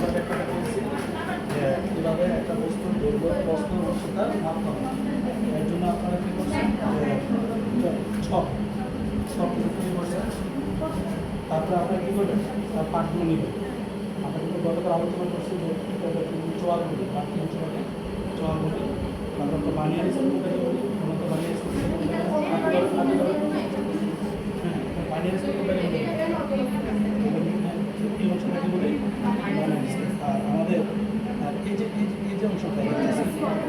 আমরা ব্যাখ্যাটা করেছি যে কীভাবে একটা বস্তুর দৈর্ঘ্য প্রশ্ন উচ্চতা মাপতে হবে এর জন্য আপনারা কী করছেন ছক ছক তৈরি তারপরে আপনারা কী করবেন তার পাঠগুলো নেবেন আমরা কিন্তু গতকাল আলোচনা করছি যে চোয়ালগুলি বাকি অঞ্চলকে চোয়ালগুলি তারপর তো বানিয়ে বলি আমরা তো বানিয়ে স্কুল বানিয়ে স্কুল কোথায় বলি এই অংশটাকে বলি বানিয়ে স্কুল আর আমাদের আর এই যে অংশটা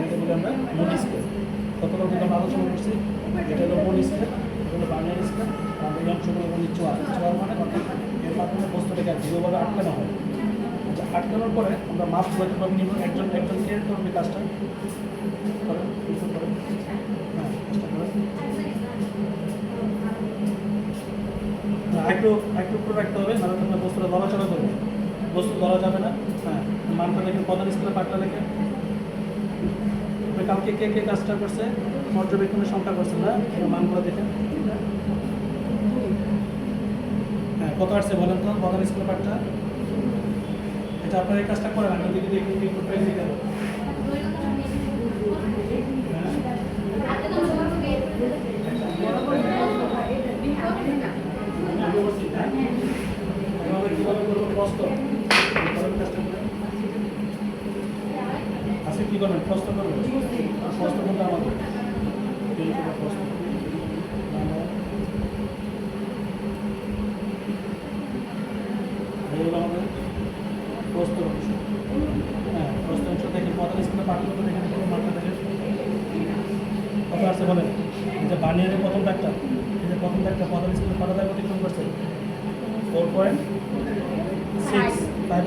এটাকে বলি আমরা মনি স্কেল গতকাল কিন্তু আমরা আলোচনা করছি, এটা হলো মনি স্কেল এটা হলো বানিয়ে স্কেল আর এই অংশগুলো বলি চোয়াল। চোয়াল মানে এর মাধ্যমে বস্তুটাকে আর দৃঢ়ভাবে আটকানো হয়। আচ্ছা আটকানোর পরে আমরা মাপ কীভাবে নিব। একজন একজন কে করবে কাজটা। করেন হ্যাঁ একটু একটু উপরে রাখতে হবে, নাহলে আপনার বস্তুটা নড়াচড়া করবে। বস্তু ধরা যাবে না। হ্যাঁ। মানটা দেখেন প্রধান স্কুলের পাটটা দেখেন। কালকে কে কে কাজটা করছে পর্যবেক্ষণের সংখ্যা করছে না মানগুলো দেখেন। হ্যাঁ কত আসছে বলেন তো প্রধান স্কুলে পাটটা এটা আপনার এই কাজটা করেন আমি দেখি দেখি দেখি একটু প্রাইজ কিলো পাঠ্য করতে এখানে কোনো মাত্রা দেখেন কত আসছে বলেন যে বানিয়ারের প্রথম এই যে প্রথম ডাকটা পঁয়তাল্লিশ কিলো পাঠা দায় অতিক্রম করছে ফোর পয়েন্ট সিক্স ফাইভ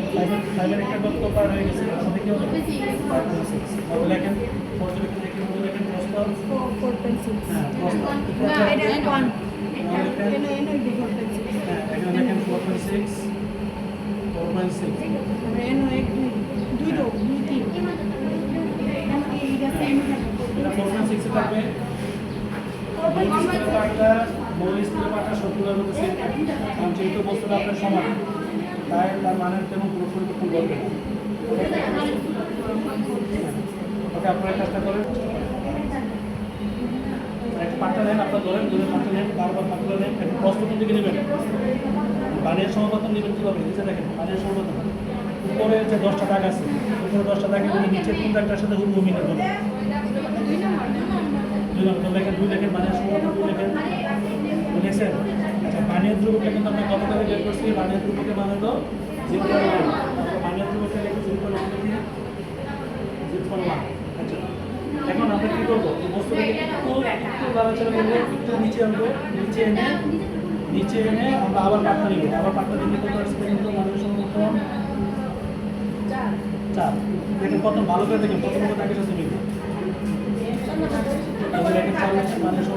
ফাইভের একটা কত পার হয়ে গেছে আমাদের হবে তাহলে লেখেন মনে লেখেন হ্যাঁ হ্যাঁ এখানে লেখেন four point six four point six এটা ফোর পয়েন্ট সিক্সে থাকবে মূল স্কুলের পাঠটা মূল স্কুলের পাঠটা সত্যিকার মধ্যে সেম কারণ যেহেতু বস্তুটা আপনার সমান তাই তার মানের তেমন কোনো পরিবর্তন করবে না ওকে আপনারা কাজটা করেন। একটা পাঠটা নেন, আপনার ধরেন ধরে পাঠটা নেন, বারবার পাঠটা নেন, একটা কোন দিকে নেবেন। বানিয়ার সমাপতন নেবেন কীভাবে? নিচে দেখেন বানিয়ার সমাপতন উপরে যে দশটা দাগ আছে। উপরে দশটা দাগের মধ্যে নিচে কোন দাগটার সাথে হুবহু মিলে দুই নম্বর লেখেন দুই লেখেন বানিয়ার সমাপতন দুই লেখেন বুঝেছেন আচ্ছা পানীয় দ্রব্যটা কিন্তু আমরা কত করে বের করছি? পানীয় দ্রব্যকে মানে জিরো পয়েন্ট ওয়ান পানীয় দ্রব্যকে লিখে জিরো পয়েন্ট ওয়ান লিখে জিরো পয়েন্ট ওয়ান আচ্ছা এখন আমরা কী করব এই বস্তুটাকে একটু একটু নাড়াচাড়া করব। একটু নিচে আনব, নিচে এনে নিচে এনে আমরা আবার পাটটা নিব আবার পাটটা দিলে কত আসবে কিন্তু মানুষের সমর্থন চার। দেখেন কত ভালো করে দেখেন প্রথমে কত তাকে সাথে দেখেন চার মানুষের